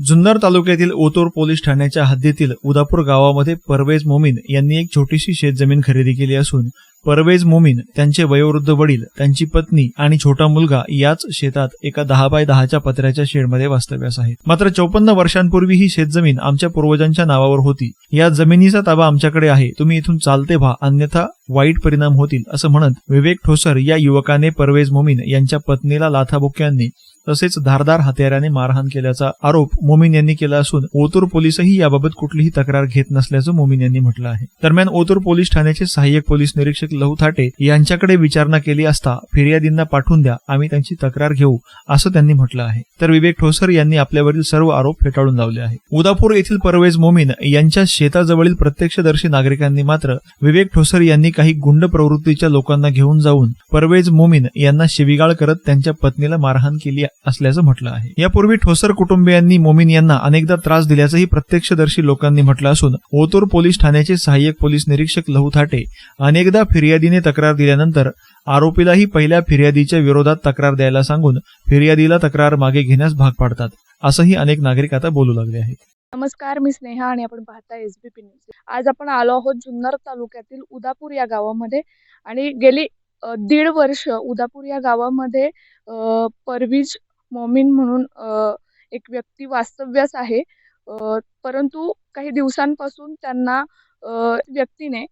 जुन्नर तालुक्यातील ओतोर पोलीस ठाण्याच्या हद्दीतील उदापूर गावामध्ये परवेज मोमीन यांनी एक छोटीशी शेतजमीन खरेदी केली असून परवेज मोमीन त्यांचे वयोवृद्ध वडील त्यांची पत्नी आणि छोटा मुलगा याच शेतात एका दहा बाय दहाच्या पत्र्याच्या शेडमध्ये वास्तव्यास आहेत. मात्र चौपन्न वर्षांपूर्वी ही शेतजमीन आमच्या पूर्वजांच्या नावावर होती. या जमिनीचा ताबा आमच्याकडे आहे. तुम्ही इथून चालते व्हा. अन्यथा वाईट परिणाम होतील असं म्हणत विवेक ठोसर या युवकाने परवेज मोमीन यांच्या पत्नीला लाथाबुक्यांनी तसेच धारदार हत्याराने मारहाण केल्याचा आरोप मोमीन यांनी केला असून ओतूर पोलीसही याबाबत कुठलीही तक्रार घेत नसल्याचं मोमीन यांनी म्हटलं आहे. दरम्यान ओतूर पोलीस ठाण्याचे सहाय्यक पोलीस निरीक्षक लहू थाटे यांच्याकडे विचारणा केली असता फिर्यादींना पाठवून द्या आम्ही त्यांची तक्रार घेऊ असं त्यांनी म्हटलं आहे. तर विवेक ठोसर यांनी आपल्यावरील सर्व आरोप फेटाळून लावले आहे उदापूर येथील परवेज मोमीन यांच्या शेताजवळील प्रत्यक्षदर्शी नागरिकांनी मात्र विवेक ठोसर यांनी काही गुंड प्रवृत्तीच्या लोकांना घेऊन जाऊन परवेज मोमीन यांना शिविगाळ करत त्यांच्या पत्नीला मारहाण केली असल्याचं म्हटलं आहे. यापूर्वी ठोसर कुटुंबियांनी मोमीन यांना अनेकदा त्रास दिल्याचंही प्रत्यक्षदर्शी लोकांनी म्हटलं असून ओतूर पोलीस ठाण्याचे सहाय्यक पोलीस निरीक्षक लहू थाटे अनेकदा फिर्यादीने तक्रार दिल्यानंतर आरोपीलाही पहिल्या फिर्यादीच्या विरोधात तक्रार द्यायला सांगून फिर्यादीला तक्रार मागे घेण्यास भाग पाडतात असंही अनेक नागरिक आता बोलू लागले आहेत. नमस्कार मी स्नेहा आणि आपण पाहता एस बी पी न्यूज आज आपण आलो आहोत जुन्नर तालुक्यातील उदापूर या गावामध्ये आणि गेली अ, दीड वर्ष उदापूर या गावामध्ये अ, परवीज मोमीन म्हणून अ, एक व्यक्ती वास्तव्यास आहे. अ, परंतु काही दिवसांपासून त्यांना अ, व्यक्तीने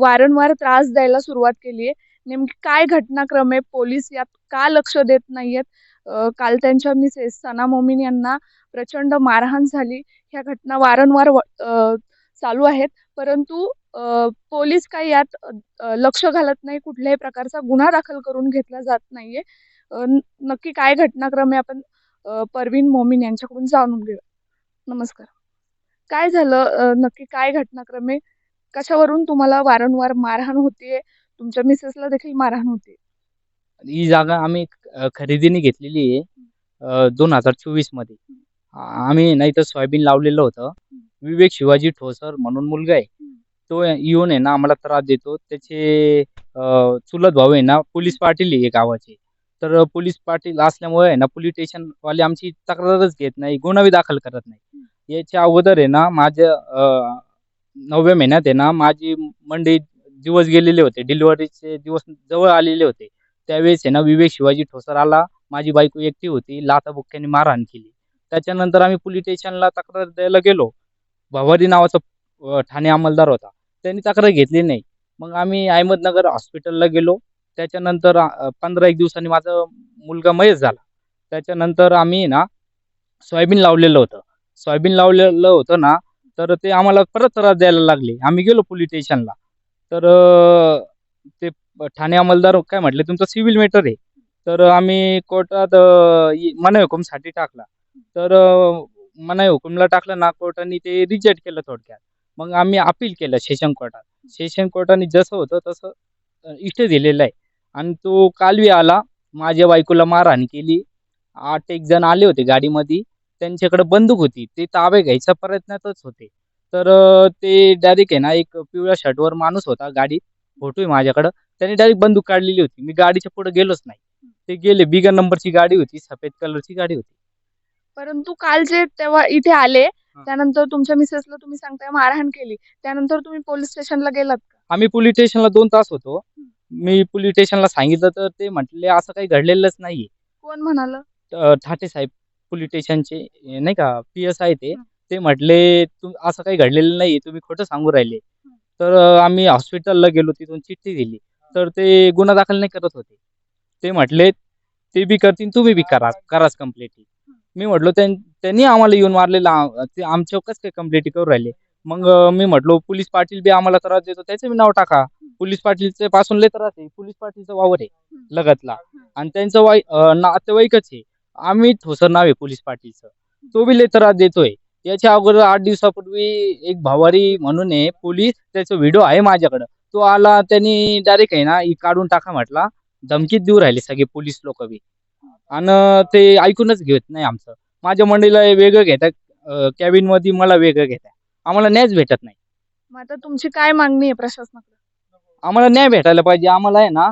वारंवार त्रास द्यायला सुरुवात केली आहे. नेमकी काय घटनाक्रम आहे? पोलीस यात का लक्ष देत नाहीयेत? काल त्यांच्या मिसेस सना मोमीन यांना प्रचंड मारहाण झाली. ह्या घटना वारंवार व- चालू आहेत. परंतु पोलीस काही यात लक्ष घालत नाही. कुठल्याही प्रकारचा गुन्हा दाखल करून घेतला जात नाहीये. नक्की काय घटनाक्रम आहे? आपण परवीन मोमीन यांच्याकडून जाणून घेऊ. नमस्कार. काय झालं? नक्की काय घटनाक्रम आहे? कशावरून तुम्हाला वारंवार मारहाण होतीये तुमच्या मिसेसला देखील मारहाण होते. ही जागा आम्ही अ, खरेदीने घेतलेली आहे दोन हजार चोवीसमध्ये. आ- आम्ही नाही तर सोयाबीन लावलेलं होतं. विवेक शिवाजी ठोसर म्हणून मुलगा आहे. तो येऊन आहे ना आम्हाला त्रास देतो. त्याचे अ, चुलत भाऊ आहे ना पोलीस पाटील आहे गावाचे. तर पोलीस पाटील असल्यामुळे आहे ना पोलीस स्टेशन वाले आमची तक्रारच घेत नाही गुन्हाही दाखल करत नाही. याच्या अगोदर आहे ना माझ्या अ, नवव्या महिन्यात आहे ना माझी मंडई दिवस गेलेले होते डिलिव्हरीचे दिवस जवळ आलेले होते. त्यावेळेस आहे ना विवेक शिवाजी ठोसर आला माझी बायको एकटी होती लाथाबुक्क्याने मारहाण केली. त्याच्यानंतर आम्ही पोलीस स्टेशनला तक्रार द्यायला गेलो. भवारी नावाचा ठाणे अंमलदार होता. त्यांनी तक्रार घेतली नाही. मग आम्ही अहमदनगर हॉस्पिटलला गेलो. त्याच्यानंतर पंधरा एक दिवसांनी माझा मुलगा मयत झाला. त्याच्यानंतर आम्ही ना सोयाबीन लावलेलं होतं. सोयाबीन लावलेलं होतं ना तर ते आम्हाला परत त्रास द्यायला लागले. आम्ही गेलो पोलीस स्टेशनला तर ते ठाणे अंमलदार काय म्हटले तुमचं सिव्हिल मॅटर आहे. तर आम्ही कोर्टात मनाई हुकुमसाठी टाकला. तर मनाई हुकुमला टाकलं ना कोर्टाने ते रिजेक्ट केलं थोडक्यात. मग आम्ही अपील केलं सेशन कोर्टात. सेशन कोर्टाने जसं होतं तसं अ, इष्ट दिलेलं आहे. आणि तो कालवी आला माझ्या बायकोला मारहाण केली. आठ एक जण आले होते गाडीमध्ये. त्यांच्याकडे बंदूक होती. ते ताबे घ्यायच्या प्रयत्नातच होते. तर ते डायरेक्ट आहे ना एक पिवळ्या शर्टवर माणूस होता गाडीत फोटो आहे माझ्याकडं. त्याने डायरेक्ट बंदूक काढलेली होती. मी गाडीच्या पुढे गेलोच नाही. ते गेले. बिगर नंबरची गाडी होती. सफेद कलरची गाडी होती. परंतु काल जे तेव्हा इथे आले त्यानंतर तुमच्या मिसेसला तुम्ही सांगताय मारहाण केली. त्यानंतर तुम्ही पोलीस स्टेशनला गेलात का? आम्ही पोलीस स्टेशनला दोन तास होतो. मी पोलीस स्टेशनला सांगितलं तर ते म्हटले असं काही घडलेलंच नाहीये. कोण म्हणाल? ठाटे साहेब पोलीस स्टेशनचे नाही का पी एस आय ते. ते म्हटले तुम असं काही घडलेलं नाही तुम्ही खोटं सांगू राहिले. तर आम्ही हॉस्पिटलला गेलो तिथून चिठ्ठी दिली. तर ते गुन्हा दाखल नाही करत होते. ते म्हटले ते बी करतील तुम्ही बी करा कराच कंप्लेंट मी म्हटलो त्यां- त्यांनी आम्हाला येऊन मारलेलं आ- ते आमच्यावर कसं काय कंप्लेंट करू राहिले? मग मी म्हटलो पोलीस पाटील बी आम्हाला त्रास देतो त्याचं बी नाव टाका. पोलीस पाटीलचे पासून लय त्रास आहे. पोलीस पाटीलचा वावर आहे लगतला. आणि त्यांचं वाई नातेवाईकच आहे. आम्ही ठोसर नाव आहे पोलीस पाटीलचं. तो बी लय त्रास देतोय. याच्या अगोदर आठ दिवसापूर्वी एक भावारी म्हणून आहे पोलीस त्याचा व्हिडिओ आहे माझ्याकडं. तो आला त्यांनी डायरेक्ट आहे ना काढून टाका म्हटला. धमकीत देऊ राहिले सगळे पोलीस लोक बी. आणि ते ऐकूनच घेत नाही आमचं. माझ्या मंडईला वेगळं घेतात कॅबिनमध्ये मला वेगळं घेतात आम्हाला न्यायच भेटत नाही. मग आता तुमची काय मागणी आहे प्रशासनाकडे? आम्हाला न्याय भेटायला पाहिजे. आम्हाला आहे ना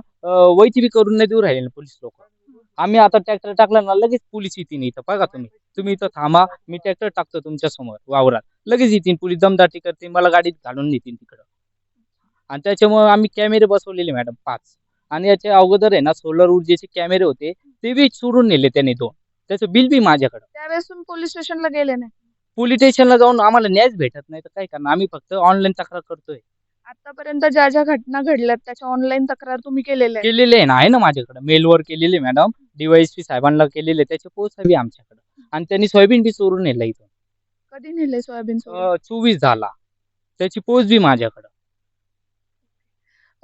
वैती बी करून नाही देऊ राहिले पोलीस लोक. आम्ही आता ट्रॅक्टर टाकला ना लगेच पोलीस येतील इथं. बघा तुम्ही. तुम्ही इथं थांबा मी ट्रॅक्टर टाकतो तुमच्यासमोर वावरात. लगेच येतील पोलीस दमदाटी करतील मला गाडीत घालून नेतील तिकडं. आणि त्याच्यामुळे आम्ही कॅमेरे बसवलेले मॅडम पाच. आणि याच्या अगोदर आहे ना सोलर ऊर्जेचे कॅमेरे होते ते बी चोरून नेले त्याने दोन. त्याचं बिल बी माझ्याकडं. त्यावेळेस तुम्ही पोलीस स्टेशनला गेले नाही. पोलीस स्टेशनला जाऊन आम्हाला न्यायच भेटत नाही तर काय करणार? आम्ही फक्त ऑनलाईन तक्रार करतोय. आतापर्यंत ज्या ज्या घटना घडल्यात त्याच्या ऑनलाईन तक्रार तुम्ही केलेल्या आहे केलेले आहे ना आहे ना माझ्याकडे. मेलवर केलेले मॅडम डीवायएसपी साहेबांना केलेले त्याचे पोच हवी आमच्याकडे. आणि त्यांनी सोयाबीन बी चोरून नेलं इथून कधी नेले सोयाबीन? अं, चोवीस झाला. त्याची पोच बी माझ्याकडे.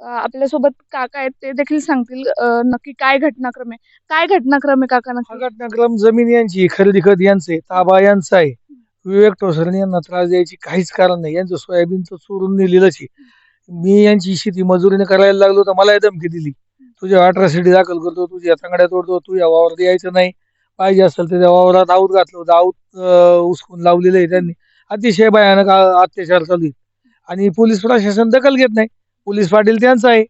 अं, आपल्यासोबत काका आहेत ते देखील सांगतील अं, नक्की काय घटनाक्रम आहे. काय घटनाक्रम आहे काका हा नक्की घटनाक्रम जमीन यांची खरेदी खत यांचे ताबा यांचा आहे. विवेक ठोसरणे यांना त्रास द्यायची काहीच कारण नाही. यांचं सोयाबीन तर चोरून नेलेलंच आहे. मी यांची शेती मजुरीने करायला लागलो तर मला धमकी दिली. तुझ्या अठरासिटी दाखल करतो तुझ्या तांगड्या तोडतो तू या वावरात यायचं नाही. पाहिजे असेल तर त्या वावरात आऊत घातलं होतं आऊत उसकून लावलेलं आहे त्यांनी. अतिशय भयानक अत्याचार चालू आहे आणि पोलीस प्रशासन दखल घेत नाही. पोलीस पाटील त्यांचं आहे.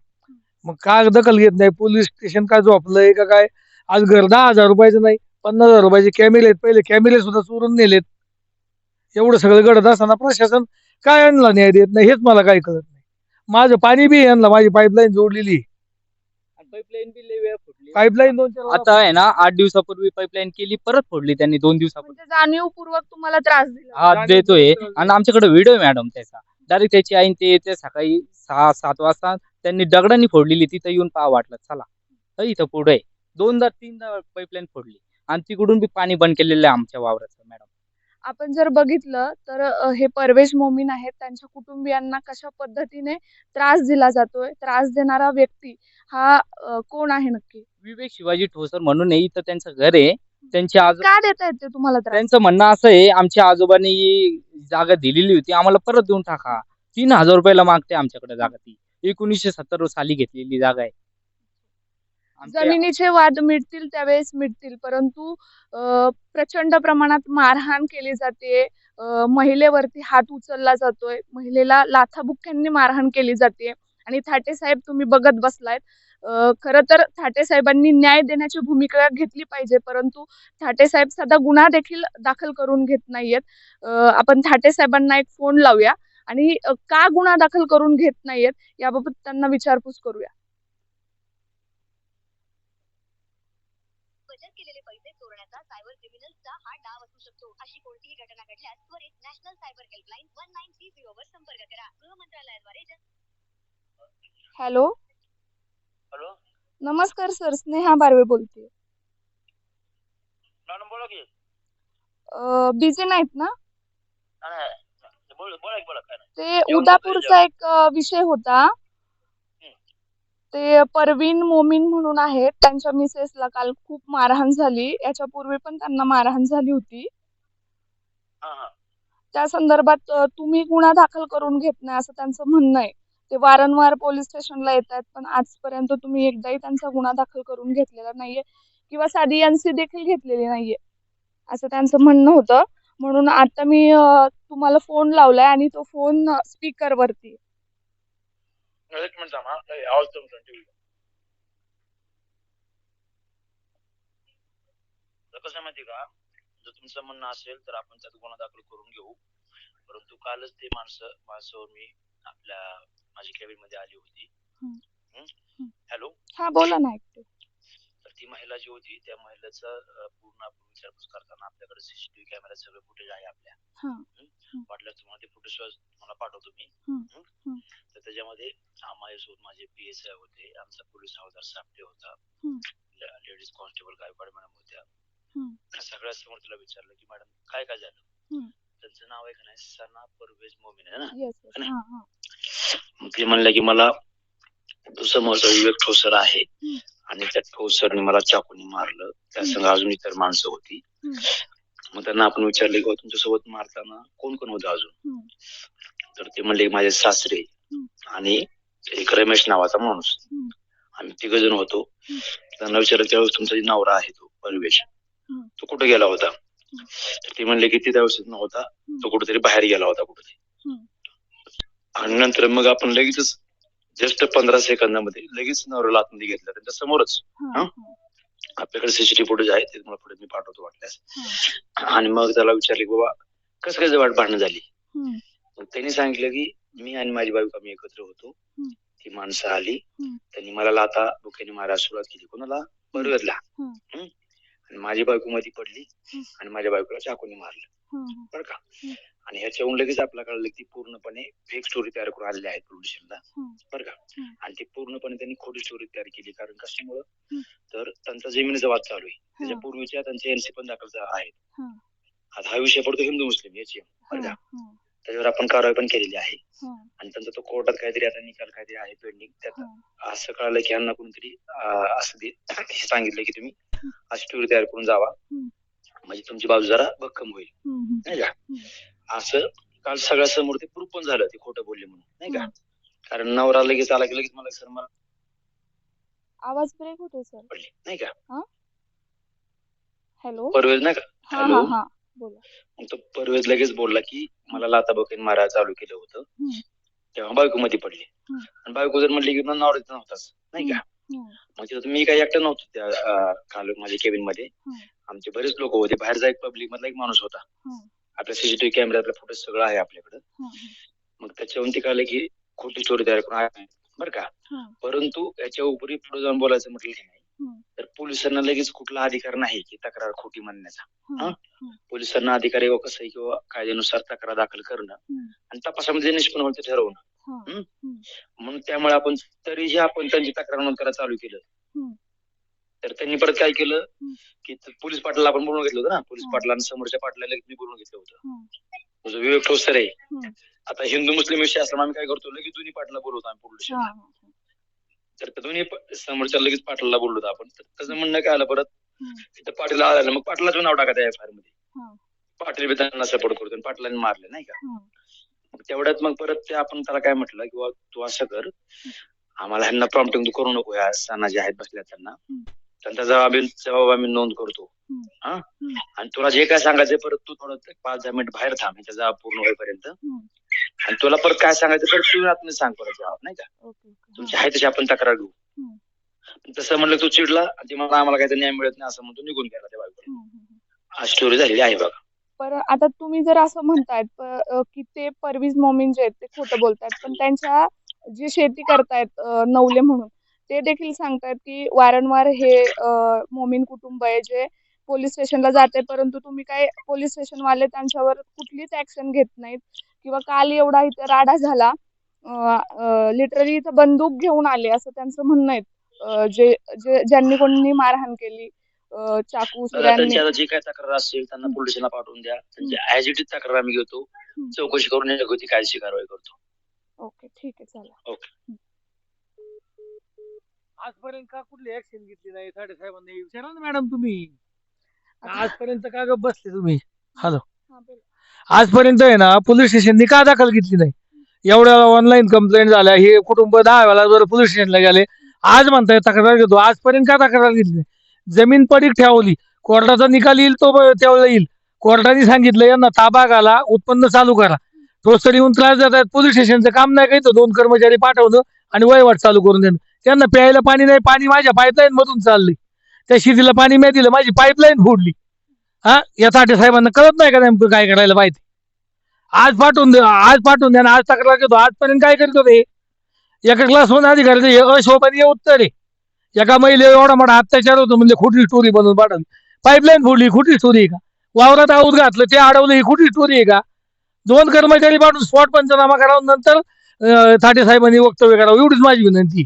मग का दखल घेत नाही? पोलीस स्टेशन काय झोपलंय का काय? आज घर दहा हजार रुपयाचं नाही पन्नास हजार रुपयाचे कॅमेरे आहेत. पहिले कॅमेरे सुद्धा चोरून नेलेत. एवढं सगळं घडत असताना प्रशासन काय आणला न्याय देत नाही हेच मला काही कळत नाही. माझं पाणी बी यांना माझी पाईपलाईन जोडलेली. पाईपलाईन बी लय वेळा फुटली पाईपलाईन दोन चार आता आहे ना आठ दिवसापूर्वी पाईपलाईन केली परत फोडली त्यांनी दोन दिवसापूर्वी. म्हणजे जाणीवपूर्वक तुम्हाला त्रास दिला. हात देतोय. आणि आमच्याकडे व्हिडिओ मॅडम त्याचा. डायरेक्ट त्याची आईन ते येते सकाळी सहा सात वाजता. त्यांनी दगडांनी फोडलेली तिथं येऊन पहा वाटलं चला. तर इथं पुढे आहे. दोनदा तीनदा पाईपलाईन फोडली. आणि तिकडून बी पाणी बंद केलेलं आहे आमच्या वावराचं. आपण जर बघितलं तर हे परवेश मोमीन आहेत. त्यांच्या कुटुंबियांना कशा पद्धतीने त्रास दिला जातोय त्रास देणारा व्यक्ती हा कोण आहे नक्की? विवेक शिवाजी ठोसर म्हणून इथं त्यांचं घर आहे. त्यांच्या आज का देत आहेत ते तुम्हाला त्रास? त्यांचं म्हणणं असं आहे आमच्या आजोबांनी ही जागा दिलेली होती. आम्हाला परत देऊन टाका. तीन हजार रुपयाला मागते आमच्याकडे जागा ती. एकोणीसशे सत्तर साली घेतलेली जागा आहे. जमिनीचे वाद मिटतील त्यावेळेस मिटतील परंतु प्रचंड प्रमाणात मारहाण केली जाते. महिलेवरती हात उचलला जातोय. महिलेला लाथाबुक्क्यांनी मारहाण केली जाते. आणि थाटे साहेब तुम्ही बघत बसलायत. अ, खरं तर थाटे साहेबांनी न्याय देण्याची भूमिका घेतली पाहिजे परंतु थाटे साहेब सध्या गुन्हा देखील दाखल करून घेत नाहीयेत. आपण थाटे साहेबांना एक फोन लावूया. आणि का गुन्हा दाखल करून घेत नाहीयेत याबाबत त्यांना विचारपूस करूया बचत केलेले पैसे चोरण्याचा सायबर क्रिमिनल्सचा हा डाव असू शकतो अशी कोणतीही घटना घडल्यास त्वरित national cyber helpline one nine three zero वर संपर्क करा. गृह मंत्रालयाद्वारे हॅलो हॅलो नमस्कार सर स्नेहा बारवे बोलते. मॅडम बोला की. बिझी नाहीत ना? नाही, नाही. बोल बोला की बोला. काय नाही. ते जेवण उदापूरचा एक अ, विषय होता. ते परवीन मोमीन म्हणून आहेत. त्यांच्या मिसेसला काल खूप मारहाण झाली. याच्या पूर्वी पण त्यांना मारहाण झाली होती. त्या संदर्भात तुम्ही गुन्हा दाखल करून घेत नाही असं त्यांचं म्हणणं आहे. ते वारंवार पोलीस स्टेशनला येत आहेत पण आजपर्यंत तुम्ही एकदाही त्यांचा गुन्हा दाखल करून घेतलेला नाहीये किंवा साधी एनसी देखील घेतलेली नाहीये असं त्यांचं म्हणणं होतं. म्हणून आता मी तुम्हाला फोन लावलाय आणि तो फोन स्पीकर वरती माहिती का? जर तुमचं म्हणणं असेल तर आपण त्यात गुन्हा दाखल करून घेऊ. परंतु कालच ते माणसं माणसावर मी आपल्या माझी कॅबिनमध्ये आली होती. हॅलो? हा बोला ना तर ती महिला जी होती त्या महिलेचं पूर्ण आपण विचारपूस करताना आपल्याकडे सीसीटीव्ही कॅमेरा सगळे फुटेज आहे आपल्या? वाटलं तुम्हाला ते फुटेज तुम्हाला पाठवतो मी. तर त्याच्यामध्ये माझ्यासोबत माझे पी एस आय होते आमचा पोलीस हवालदार सापटे होता. लेडीज कॉन्स्टेबल गायकवाड मॅडम होत्या. हम्म. सगळ्या समोर तिला विचारलं की मॅडम काय काय झालं. त्यांचं नाव आहे का नाही सना परवेज मोमीन आहे ना येस येस हा हा मग ते म्हणलं की मला तो समोरचा विवेक ठोसर आहे. आणि त्या ठोसरने मला चाकूने मारलं त्या संग अजून इतर माणसं होती. मग त्यांना आपण विचारले की "अहो, तुमच्यासोबत मारताना कोण कोण होतं अजून. तर ते म्हणले की माझे सासरे. आणि एक रमेश नावाचा माणूस. आम्ही तिघ जण होतो. त्यांना विचारलं त्यावेळेस तुमचा जे नवरा आहे तो परवेश. तो कुठे गेला होता? तर ते म्हणले की ती त्यावेळेस नव्हता. तो कुठेतरी बाहेर गेला होता कुठेतरी. आणि नंतर मग आपण लगेचच जस्ट पंधरा सेकंदामध्ये लगेच नवऱ्याला आतमध्ये घेतलं त्यांच्या समोरच. आपल्याकडे सीसीटीव्ही फुटेज आहे ते तुम्हाला पुढे मी पाठवतो वाटल्यास. आणि मग त्याला विचारले की बाबा कसं काय वाट भांडणं झाली? त्यांनी सांगितलं की मी आणि माझी बायको आम्ही एकत्र होतो. ती माणसं आली. त्यांनी मला लाता डोक्याने मारायला सुरुवात केली. कोणाला. आणि माझी बायको मध्ये पडली. आणि माझ्या बायकोला चाकूने मारलं. बरं का. आणि ह्याच्याहून लगेच आपल्याला कळलं की पूर्णपणे फेक स्टोरी तयार करून आलेली आहे प्रोड्युसरला. बरं का. आणि ती पूर्णपणे त्यांनी खोटी स्टोरी तयार केली कारण कशामुळं. तर त्यांचा जमिनीचा वाद चालू आहे त्याच्या. पूर्वीच्या त्यांचे एनसी पण दाखल आहेत. आता हा विषय पडतो हिंदू मुस्लिम याची बरं का. त्याच्यावर आपण कारवाई पण केलेली आहे. आणि त्यांचा तो कोर्टात काहीतरी आता निकाल काहीतरी आहे पेंडिंग त्यात. असं कळालं की यांना कोणतरी असं सांगितलं की तुम्ही अशी तयार करून जावा. म्हणजे तुमची बाजू जरा भक्कम होईल. नाही का? असं काल सगळ्या समोर ते प्रूफ पण झालं ते खोटं बोलले म्हणून. नाही का. कारण नवरा लगेच आला की लगेच मला सर मला आवाज ब्रेक होतोय सर. पडली. नाही का? हॅलो? परवेज नाही का? हा हॅलो? बोला. मग तो परवेज लगेच बोलला की मला लाता बकेन मारायला चालू केलं होतं. तेव्हा बायको मध्ये पडली. आणि बायको जर म्हणली की नवरा नव्हताच. नाही का? तिथं मी काही एकटा नव्हतो त्या काल माझ्या केबिनमध्ये. आमचे बरेच लोक होते बाहेरचा एक पब्लिक मधला एक माणूस होता. आपल्या सीसीटीव्ही कॅमेऱ्यातला फुटेज सगळं आहे आपल्याकडे. मग त्याच्यावरून ते कळलं की खोटी स्टोरी तयार करून आहे बरं का. परंतु याच्या उपरी पुढे जाऊन बोलायचं म्हटलं की नाही. तर पोलिसांना लगेच कुठला अधिकार नाही की तक्रार खोटी म्हणण्याचा? पोलिसांना अधिकार आहे कसं किंवा कायद्यानुसार तक्रार दाखल करणं. आणि तपासामध्ये निष्पन्न होईल ते ठरवणं. म्हणून त्यामुळे आपण तरीही आपण त्यांची तक्रार नोंद करायला चालू केलं. तर त्यांनी परत काय केलं. की पोलीस पाटलाला आपण बोलून घेतलं होतं ना पोलीस. पाटलांना समोरच्या पाटलाला मी बोलून घेतलं होतं विवेक ठोसर आहे. आता हिंदू मुस्लिम विषय असला आम्ही काय करतो लगेच दोन्ही पाटला बोलवतो आम्ही पोलीस. तर दोन्ही समोरच्या लगेच पाटलाला बोललो होतो आपण तर त्याचं म्हणणं काय आलं परत. तिथं पाटील आलं मग पाटलाचं नाव टाका त्या एफ आयमध्ये. पाटील बी त्यांना सपोर्ट करतो पाटलांनी मारले नाही का. मग तेवढ्यात मग परत ते आपण त्याला काय म्हटलं किंवा तू असं कर आम्हाला ह्यांना प्रॉम्प्टिंग तू करू नको ह्या सणा जे आहेत बसल्या त्यांना. त्यांचा जबाब जबाब आम्ही नोंद करतो. हा. आणि तुला जे काय सांगायचं परत तू थोडं पाच दहा मिनिट बाहेर थांब ह्याचा जबाब पूर्ण होईपर्यंत. आणि तुला परत काय सांगायचं परत तू आतमध्ये सांग परत जबाब नाही का तुमची आहे तशी आपण तक्रार घेऊ. तसं म्हणलं तू चिडला आणि ते मला आम्हाला काही न्याय मिळत नाही असं म्हणतो निघून गेला त्या बायकोला. हा स्टोरी झालेली आहे बघा पर आता तुम्ही जर असं म्हणतायत प- की ते परवीज मोमीन जे आहेत ते खोटं बोलतायत पण त्यांच्या जे शेती करतायत नवले म्हणून ते देखील सांगतायत की वारंवार हे मोमीन कुटुंब आहे जे पोलीस स्टेशनला जाते परंतु तुम्ही काय पोलीस स्टेशनवाले त्यांच्यावर कुठलीच ऍक्शन घेत नाहीत किंवा काल एवढा इथे राडा झाला लिटरली इथं बंदूक घेऊन आले असं त्यांचं म्हणणं आहे. जे जे ज्यांनी कोणी मारहाण केली चाकू जी काय तक्रार असेल त्यांना पोलिसांना पाठवून द्या. त्यांची ऍज इट इज तक्रार आम्ही घेतो. चौकशी करून योग्य कायदेशीर कारवाई करतो. ओके ठीक आहे चला. आजपर्यंत का कुठली ऍक्शन घेतली नाही? साहेबांनी विचारा ना मॅडम तुम्ही. आजपर्यंत का गप बसले तुम्ही? हा, बोला. आजपर्यंत आहे ना पोलीस स्टेशननी का दाखल घेतली नाही? एवढ्या ऑनलाईन कंप्लेंट झाल्या हे कुटुंब दहा वेळा जर पोलीस स्टेशनला गेले आज म्हणताय तक्रार घेतो. आजपर्यंत का तक्रार घेतली नाही? जमीन पडीक ठेवली. कोर्टाचा निकाल येईल तो त्यावेळेला येईल. कोर्टाने सांगितलं यांना ताबा घाला उत्पन्न चालू करा. तो तरी येऊन त्रास देतात. पोलीस स्टेशनचं काम नाही काही तर दोन कर्मचारी पाठवणं आणि वहिवाट चालू करून देणं. त्यांना प्यायला पाणी नाही पाणी माझ्या पाईपलाईन मधून चाललंय. त्या शेतीला पाणी मी दिलं माझी पाईपलाईन फोडली. हा? या ताटे साहेबांना कळत नाही का नेमकं काय करायला पाहिजे? आज पाठवून दे आज पाठवून द्या आज तक्रार करतो. आजपर्यंत काय करतो ते? एका क्लास वन अधिकारी हे उत्तर आहे. एका महिला एवढा मोठा अत्याचार होतो म्हणजे खोटी स्टोरी बनवून पाठवली पाईपलाईन फोडली खोटी स्टोरी आहे का? वावरात आऊत घातलं ते अडवलं ही खोटी स्टोरी आहे का? दोन कर्मचारी पाठवून स्पॉट पंचनामा करावा नंतर थाटे साहेबांनी वक्तव्य करावं एवढीच माझी विनंती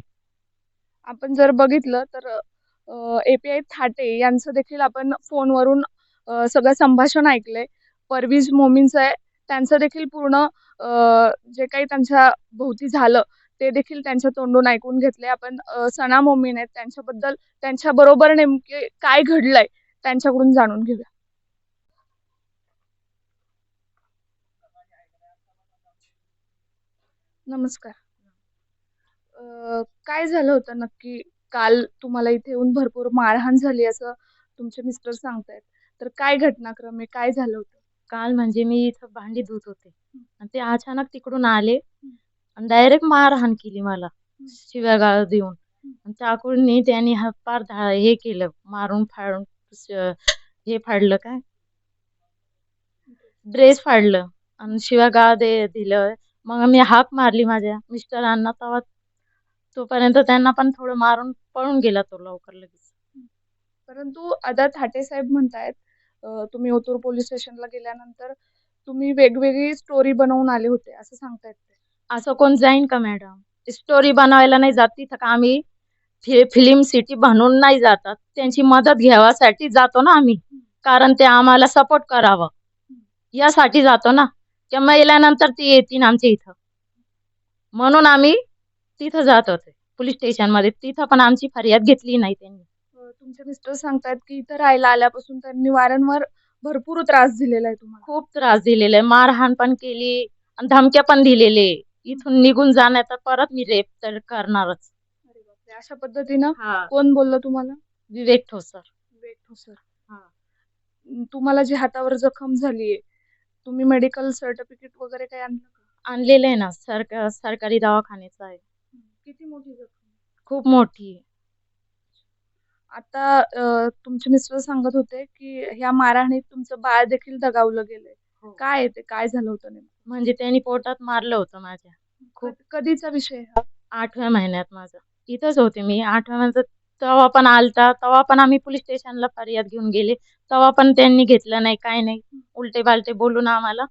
आपण जर बघितलं तर एपीआय थाटे यांचं देखील आपण फोनवरून सगळं संभाषण ऐकलंय. परवीज मोमीनचं आहे त्यांचं देखील पूर्ण जे काही त्यांच्या भोवती झालं ते देखील त्यांच्या तोंडून ऐकून घेतले. आपण सना मोमीन आहेत त्यांच्याबद्दल त्यांच्या बरोबर नेमके काय घडलंय त्यांच्याकडून जाणून घेऊया. नमस्कार. काय झालं होतं नक्की? काल तुम्हाला इथे येऊन भरपूर मारहाण झाली असं तुमचे मिस्टर सांगतायत. तर काय घटनाक्रम आहे काय झालं होतं? काल म्हणजे मी इथं भांडी धुत होते. आणि ते अचानक तिकडून आले. आणि डायरेक्ट मारहाण केली मला शिव्या गाळ देऊन. आणि चाकूने त्यांनी पार धा- हे केलं मारून फाडून हे फाडलं काय? ड्रेस फाडलं आणि शिवाय गाव दे दिलं. मग मी हाक मारली माझ्या मिस्टरांना तेव्हा तोपर्यंत त्यांना पण थोडं मारून पळून गेला तो लवकर लगेच. परंतु आता थाटे साहेब म्हणतायत तुम्ही ओतूर पोलीस स्टेशनला गेल्यानंतर तुम्ही वेगवेगळी स्टोरी बनवून आले होते असं सांगतायत. असं कोण जाईन का मॅडम? स्टोरी बनवायला नाही जात तिथं का आम्ही फि फिल्म सिटी बनवून नाही जातात. त्यांची मदत घ्यावासाठी जातो ना आम्ही. कारण ते आम्हाला सपोर्ट करावं. यासाठी जातो ना. त्या महिल्यानंतर ती येतील आमच्या इथं. म्हणून आम्ही तिथं जात होते. पोलीस स्टेशनमध्ये. तिथं पण आमची फरियाद घेतली नाही त्यांनी. तुमचे मिस्टर सांगतायत की इथं राहायला आल्यापासून त्यांनी वारंवार भरपूर त्रास दिलेला आहे तुम्हाला. खूप त्रास दिलेला आहे. मारहाण पण केली आणि धमक्या पण दिलेले. इथून निघून जाण्यात तर परत मी रेप तर करणारच. अरे बापरे, अशा पद्धतीनं हा. कोण बोललं तुम्हाला? विवेक ठोसर. विवेक ठोसर. हा. अं, तुम्हाला जी हातावर जखम झालीये तुम्ही मेडिकल सर्टिफिकेट वगैरे काही आणलं का? आणलेलं आहे ना सरकार सरकारी दवाखान्याचं आहे. किती मोठी जखम? खूप मोठी आहे. आता अं, तुमचे मिस्टर सांगत होते की ह्या मारहाणीत तुमचं बाळ देखील दगावलं गेलंय. हो. काय आहे ते काय झालं होतं नेमकं? म्हणजे त्यांनी पोटात मारलं होतं माझ्या. खूप. कध- कधीचा विषय हा? आठव्या महिन्यात माझं. इथंच होते मी. आठव्या महिन्यात तेव्हा पण आलता. तेव्हा पण आम्ही पोलीस स्टेशनला फरियाद घेऊन गेले. तेव्हा पण त्यांनी घेतलं नाही काय नाही. उलटे बालटे बोलून आम्हाला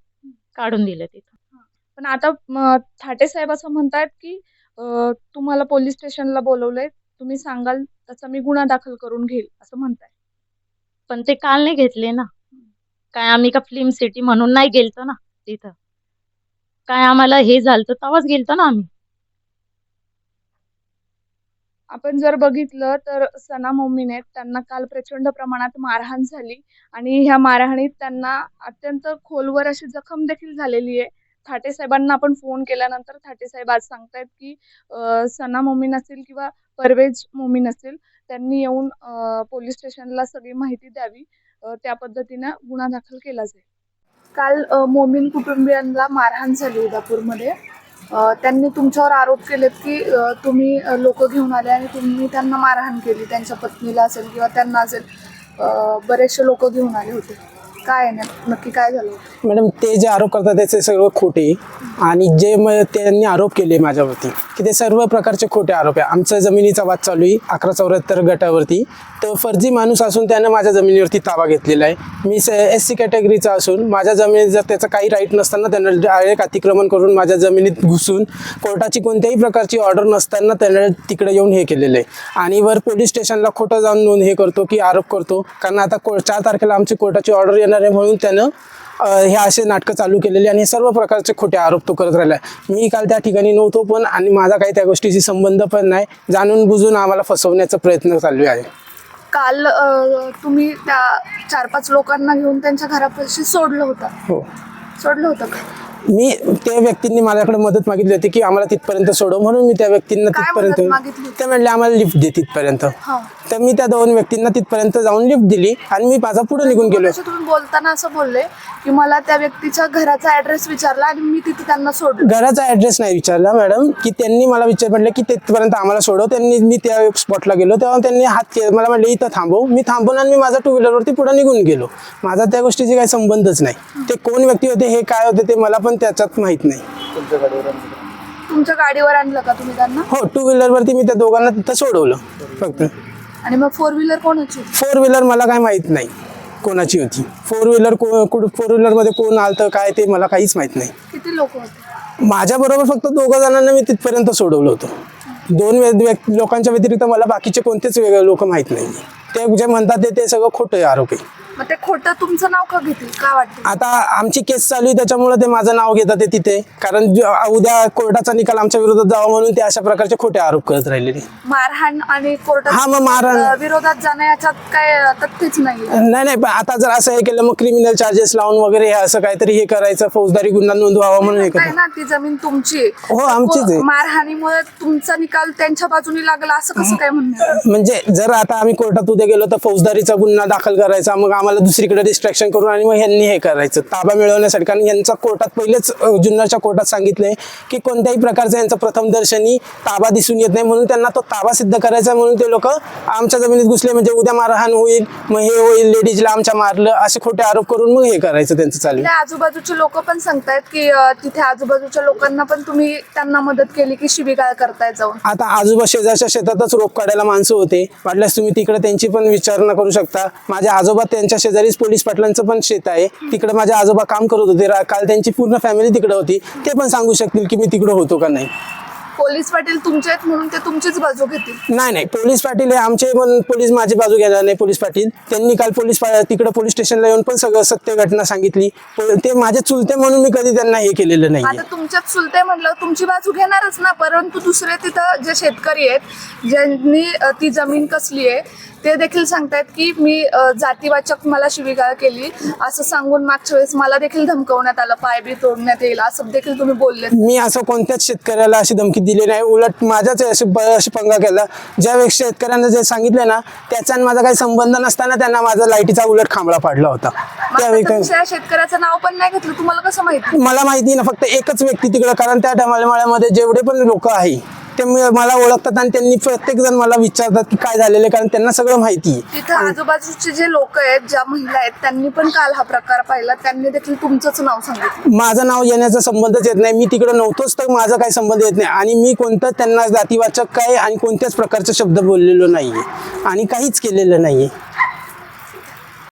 काढून दिलं तिथं. पण आता म, थाटे साहेब असं म्हणतायत की अं, तुम्हाला पोलीस स्टेशनला बोलवलंय. तुम्ही सांगाल तसा मी गुन्हा दाखल करून घेईल. असं म्हणताय. पण ते काल नाही घेतले ना. काय आम्ही का फिल्म सिटी म्हणून नाही गेलतो ना तिथं. काय आम्हाला हे झालं तेव्हाच गेलतो ना आम्ही. आपण जर बघितलं तर सना मोमीने त्यांना काल प्रचंड प्रमाणात मारहाण झाली. आणि ह्या मारहाणीत त्यांना अत्यंत खोलवर अशी जखम देखील झालेली आहे. थाटे साहेबांना आपण फोन केल्यानंतर थाटे साहेब आज सांगतायत की सना मोमीन नसेल किंवा परवेज मोमीन नसेल त्यांनी येऊन पोलीस स्टेशनला सगळी माहिती द्यावी. त्या पद्धतीनं गुन्हा दाखल केला जाईल. काल मोमीन कुटुंबियांना मारहाण झाली उदापूरमध्ये. त्यांनी तुमच्यावर आरोप केलेत की तुम्ही लोक घेऊन आले आणि तुम्ही त्यांना मारहाण केली त्यांच्या पत्नीला असेल किंवा त्यांना असेल बरेचसे लोक घेऊन आले होते. काय नक्की काय झालं? मॅडम ते जे आरोप करतात त्याचे सर्व खोटे. आणि जे म त्यांनी आरोप केले माझ्यावरती की ते सर्व प्रकारचे खोटे आरोप आहे. आमचा जमिनीचा वाद चालू आहे अकरा चौऱ्याहत्तर गटावरती. तर फर्जी माणूस असून त्यानं माझ्या जमिनीवरती ताबा घेतलेला आहे. मी एस सी कॅटेगरीचा असून माझ्या जमिनीत जर त्याचं काही राईट नसताना त्यानं डायरेक्ट अतिक्रमण करून माझ्या जमिनीत घुसून कोर्टाची कोणत्याही प्रकारची ऑर्डर नसताना त्यानं तिकडे येऊन हे केलेलं आहे. आणि वर पोलीस स्टेशनला खोटं जाऊन नोंद हे करतो की आरोप करतो. कारण आता को चार तारखेला आमची कोर्टाची ऑर्डर येणार आहे म्हणून त्यानं हे असे नाटकं चालू केलेली आणि सर्व प्रकारचे खोटे आरोप तो करत राहिला मी काल त्या ठिकाणी नव्हतो पण आणि माझा काही त्या गोष्टीशी संबंध पण नाही. जाणून बुजून आम्हाला फसवण्याचा प्रयत्न चालू आहे. काल तुम्ही त्या चार पाच लोकांना घेऊन त्यांच्या घरापाशी सोडलं होतं. हो. सोडलं होतं का? मी त्या व्यक्तींनी माझ्याकडे मदत मागितली होती की आम्हाला तिथपर्यंत सोडव. म्हणून मी त्या व्यक्तींना तिथपर्यंत? ते म्हणले आम्हाला लिफ्ट दे तिथपर्यंत. तर मी त्या दोन व्यक्तींना तिथपर्यंत जाऊन लिफ्ट दिली आणि मी माझा पुढे निघून गेलो तुम्ही बोलताना असं बोलले की मला त्या व्यक्तीच्या घराचा ऍड्रेस विचारला आणि मी तिथे त्यांना सोडलं. घराचा ॲड्रेस नाही विचारला मॅडम की त्यांनी मला विचार म्हटलं की तिथपर्यंत आम्हाला सोडव. त्यांनी मी त्या स्पॉटला गेलो. तेव्हा त्यांनी हात के मला म्हटलं इथं थांबव. मी थांबून आणि मी माझा टू व्हीलरवरती पुढे निघून गेलो. माझा त्या गोष्टीची काही संबंधच नाही. ते कोण व्यक्ती होते हे काय होते ते मला पण त्याच्यात माहीत नाही. तुमच्या गाडीवर आणलं का? तुम्ही त्यांना? हो टू व्हीलरवरती मी त्या दोघांना तिथं सोडवलं फक्त. आणि मग फोर व्हीलर कोणाची होती? फोर व्हीलर मला काय माहीत नाही कोणाची होती. फोर व्हीलर को फोर व्हीलरमध्ये कोण आलतं काय ते मला काहीच माहीत नाही. किती लोक होते? माझ्याबरोबर फक्त दोघं जणांना मी तिथपर्यंत सोडवलं होतं. दोन व्य- व्यक्- लोकांच्या व्यतिरिक्त मला बाकीचे कोणतेच वेगळे लोक माहीत नाही. ते जे म्हणतात ते ते सगळं खोटं आहे आरोप. आहे मग ते खोटं तुमचं नाव का घेतील? काय वाटतं? आता आमची केस चालू आहे त्याच्यामुळे ते माझं नाव घेतात ते तिथे. कारण ज- उद्या कोर्टाचा निकाल आमच्या विरोधात जावा म्हणून ते अशा प्रकारचे खोटे आरोप करत राहिलेले. मारहाण आणि हा, मग मारहाण- विरोधात जाणं याच्यात काय तथ्यच नाही नाही नाही पण आता जर असं हे केलं मग क्रिमिनल चार्जेस लावून वगैरे हे असं काहीतरी हे करायचं फौजदारी गुन्हा नोंदवावा म्हणून हे करतात. ना ती जमीन तुमची. आहे. हो, आमचीच आहे. मारहाणीमुळे तुमचा निकाल त्यांच्या बाजूने लागला असं कसं काय म्हणणार? म्हणजे जर आता आम्ही कोर्टात उद्या गेलो तर फौजदारीचा गुन्हा दाखल करायचा मग आम्हाला आम्हाला दुसरीकडे डिस्ट्रॅक्शन करून आणि मग ह्यांनी हे करायचं. ताबा मिळवण्यासाठी. कारण यांचा कोर्टात पहिलेच जुन्नरच्या कोर्टात सांगितलंय की कोणत्याही प्रकारचं यांचं प्रथम दर्शनी ताबा दिसून येत नाही. म्हणून त्यांना तो ताबा सिद्ध करायचा म्हणून ते लोक आमच्या जमिनीत घुसले. म्हणजे उद्या मारहाण होईल मग हे होईल लेडीजला आमच्या मारलं असे खोटे आरोप करून मग हे करायचं त्यांचं चालू. आजूबाजूचे लोक पण सांगतायत की तिथे आजूबाजूच्या लोकांना पण तुम्ही त्यांना मदत केली की शिबिगाळ करताय जाऊन. आता आजोबा शेजारच्या शेतातच रोप काढायला माणसं होते. वाटल्यास तुम्ही तिकडे त्यांची पण विचारणा करू शकता. माझे आजोबा त्यांच्या शेजारीच पोलीस पाटलांचं पण शेत आहे. तिकडे माझे आजोबा काम करत होते. काल त्यांची पूर्ण फॅमिली तिकडे होती. ते पण सांगू शकतील की मी तिकडे होतो का नाही. पोलीस पाटील तुमचे आहेत म्हणून ते तुमचीच बाजू घेतील. नाही नाही. पोलीस पाटील हे आमचे पण पोलीस माझी बाजू घेणार नाही पोलीस पाटील. त्यांनी काल पोलीस तिकडे पोलीस स्टेशनला येऊन पण सगळं सत्य घटना सांगितली. ते माझे चुलते म्हणून मी कधी त्यांना हे केलेलं नाही आता तुमच्यात चुलते म्हटलं तुमची बाजू घेणारच ना. परंतु दुसरे तिथं जे शेतकरी आहेत ज्यांनी ती जमीन कसली आहे ते देखील सांगतायत की मी जातीवाचक मला शिवीगाळ केली. असं सांगून मागच्या वेळेस मला देखील धमकवण्यात आलं पायबी तोडण्यात येईल असं देखील तुम्ही बोलले मी असं कोणत्याच शेतकऱ्याला अशी धमकी दिली नाही. उलट माझ्याच अशी ब- अशी पंगा केला. ज्या वेळेस शेतकऱ्यांना जे सांगितलं ना त्याचा माझा काही संबंध नसताना त्यांना माझा लाईटीचा उलट खांबळा पाडला होता. त्यावेळी काय शेतकऱ्याचं नाव पण नाही घेतलं तुम्हाला कसं माहिती? मला माहिती ना फक्त एकच व्यक्ती तिकडं कारण त्या डमाळमाळ्यामध्ये जेवढे पण लोक आहे ते मला ओळखतात आणि त्यांनी प्रत्येक जण मला विचारतात की काय झालेलं आहे कारण त्यांना सगळं माहिती आहे. तिथं आजूबाजूचे जे लोक आहेत ज्या महिला आहेत त्यांनी पण काल हा प्रकार पाहिला. त्यांनी देखील तुमचंच नाव सांगितलं. माझं नाव येण्याचा संबंधच येत नाही. मी तिकडे नव्हतोच तर माझा काही संबंध येत नाही. आणि मी कोणतं त्यांना जातीवाचक काय आणि कोणत्याच प्रकारचे शब्द बोललेलो नाहीये. आणि काहीच केलेलं नाहीये.